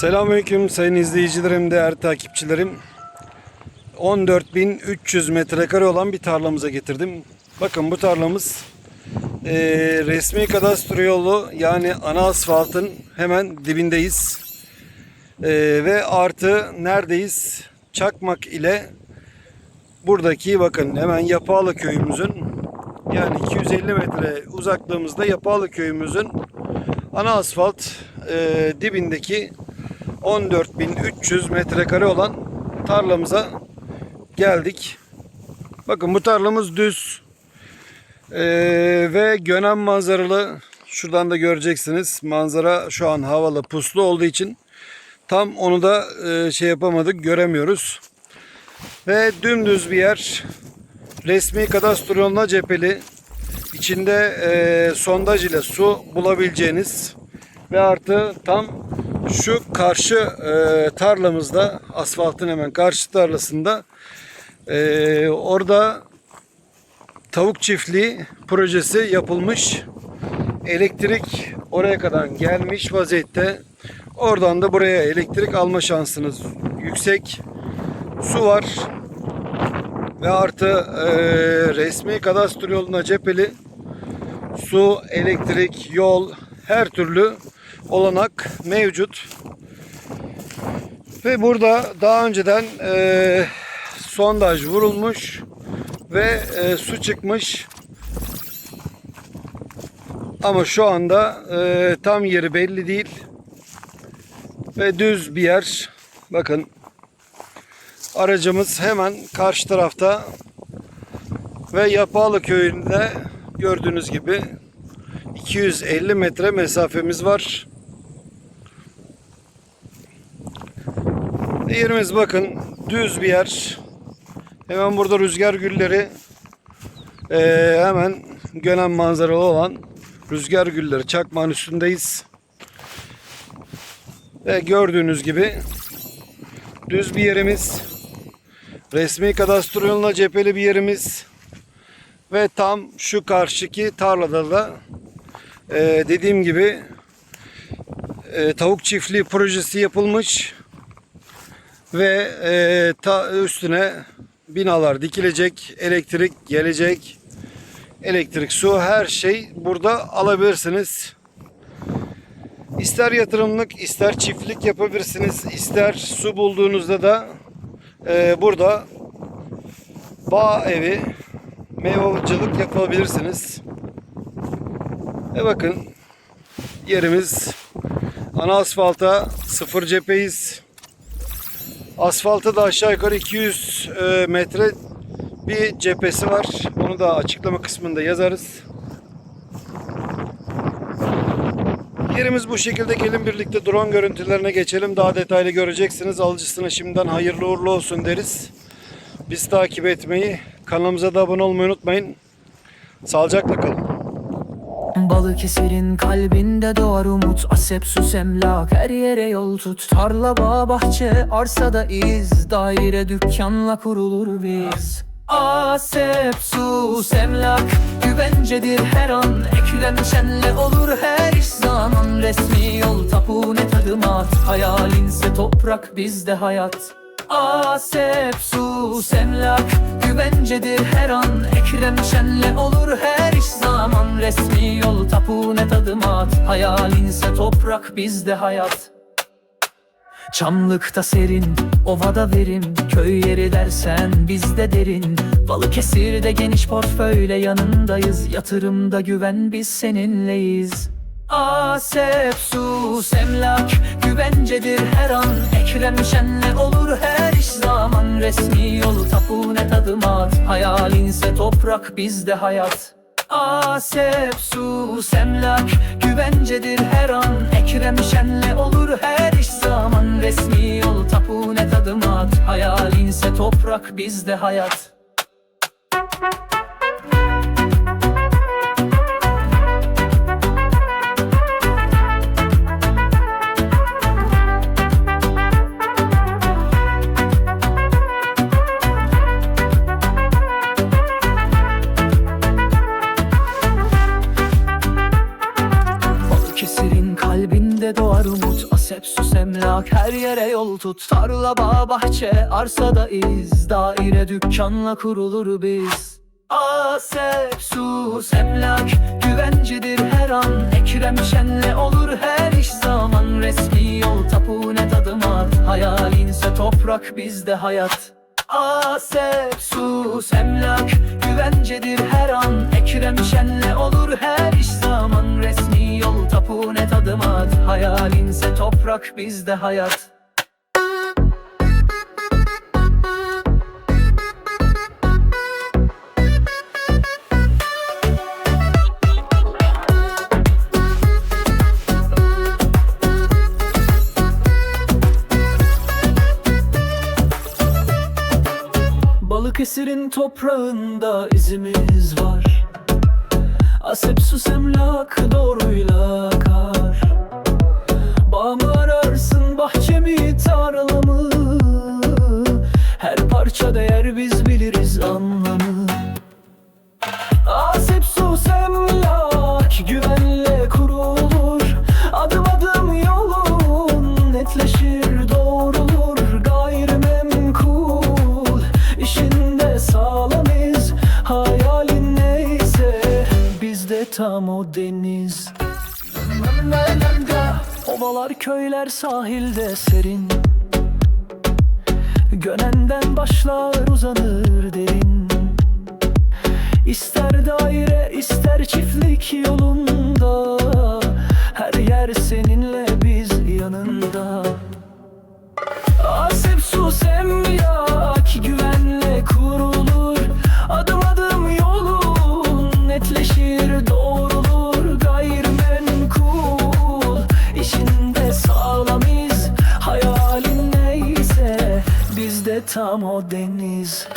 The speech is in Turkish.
Selamünaleyküm sayın izleyicilerim, değerli takipçilerim. 14.300 metrekare olan bir tarlamıza getirdim. Bakın bu tarlamız eee, resmi kadastro yolu yani ana asfaltın hemen dibindeyiz. Eee, ve artı neredeyiz? Çakmak ile buradaki bakın hemen Yapağlı köyümüzün yani 250 metre uzaklığımızda Yapağlı köyümüzün ana asfalt eee, dibindeki 14.300 metrekare olan tarlamıza geldik. Bakın bu tarlamız düz Ee, ve Gönen manzaralı. Şuradan da göreceksiniz. Manzara şu an havalı puslu olduğu için tam onu da e, şey yapamadık göremiyoruz. Ve dümdüz bir yer. Resmi kadastro yoluna cepheli. İçinde e, sondaj ile su bulabileceğiniz ve artı tam şu karşı e, tarlamızda asfaltın hemen karşı tarlasında e, orada tavuk çiftliği projesi yapılmış. Elektrik oraya kadar gelmiş vaziyette. Oradan da buraya elektrik alma şansınız yüksek. Su var. Ve artı e, resmi kadastro yoluna cepheli su, elektrik, yol her türlü olanak mevcut. Ve burada daha önceden e, sondaj vurulmuş ve e, su çıkmış. Ama şu anda e, tam yeri belli değil. Ve düz bir yer. Bakın aracımız hemen karşı tarafta ve Yapalı köyünde gördüğünüz gibi 250 metre mesafemiz var. Yerimiz bakın düz bir yer. Hemen burada rüzgar gülleri eee, hemen Gönen manzaralı olan rüzgar gülleri çakmağın üstündeyiz. Ve gördüğünüz gibi düz bir yerimiz. Resmi kadastro yoluna cepheli bir yerimiz. Ve tam şu karşıki tarlada da eee, dediğim gibi eee, tavuk çiftliği projesi yapılmış ve eee, ta üstüne binalar dikilecek, elektrik gelecek, elektrik, su her şey burada alabilirsiniz. İster yatırımlık, ister çiftlik yapabilirsiniz, ister su bulduğunuzda da eee, burada bağ evi, meyvacılık yapabilirsiniz. E bakın yerimiz ana asfalta sıfır cepheyiz. Asfalta da aşağı yukarı 200 e, metre bir cephesi var. Onu da açıklama kısmında yazarız. Yerimiz bu şekilde. Gelin birlikte drone görüntülerine geçelim. Daha detaylı göreceksiniz. Alıcısına şimdiden hayırlı uğurlu olsun deriz. Biz takip etmeyi, kanalımıza da abone olmayı unutmayın. Sağlıcakla kalın. Balıkesir'in kalbinde doğar umut. Asepsus emlak her yere yol tut. Tarla bağ bahçe arsada iz. Daire dükkanla kurulur biz. Asepsus emlak güvencedir her an. Eklem şenle olur her iş zaman. Resmi yol tapu net adım at Hayalinse toprak bizde hayat Asepsus emlak güvencedir her an. Ekrem şenle olur her iş zaman. Resmi yol tapu net adım at. Hayalinse toprak bizde hayat. Çamlıkta serin, ovada verim. Köy yeri dersen bizde derin. Balıkesir'de geniş portföyle yanındayız. Yatırımda güven biz seninleyiz Asepsus emlak güvencedir her an. Ekrem şenle olur her iş zaman. Resmi yolu tapu net adım at Hayalinse toprak bizde hayat. Asepsus emlak güvencedir her an. Ekrem şenle olur her iş zaman. Resmi yol tapu net adım at Hayalinse toprak bizde hayat emlak her yere yol tut. Tarla bağ bahçe arsada iz. Daire dükkanla kurulur biz. Asepsus emlak güvencedir her an. Ekrem Şen'le olur her iş zaman. Resmi yol tapu net adım at Hayalinse toprak bizde hayat. Asepsus emlak güvencedir her an. Ekrem Şen'le olur her iş zaman. Resmi yol tapu net adım at Hayalinse toprak bizde hayat. Balıkesir'in toprağında izimiz var. Asepsus emlak doğruyla akar Bağ mı ararsın bahçemi tarlamı? Her parça değer biz biliriz anlamı. Asepsus emlak güvenle kurulur. Adım adım yolun netleşir doğrulur. Gayrimenkul işinde sağlamız Hayalin neyse bizde tam o deniz Ovalar köyler sahilde serin. Gönenden başlar uzanır derin. İster daire ister çiftlik yolunda. Her yer seninle biz yanında. Asepsus emlak güvenle bizde tam o deniz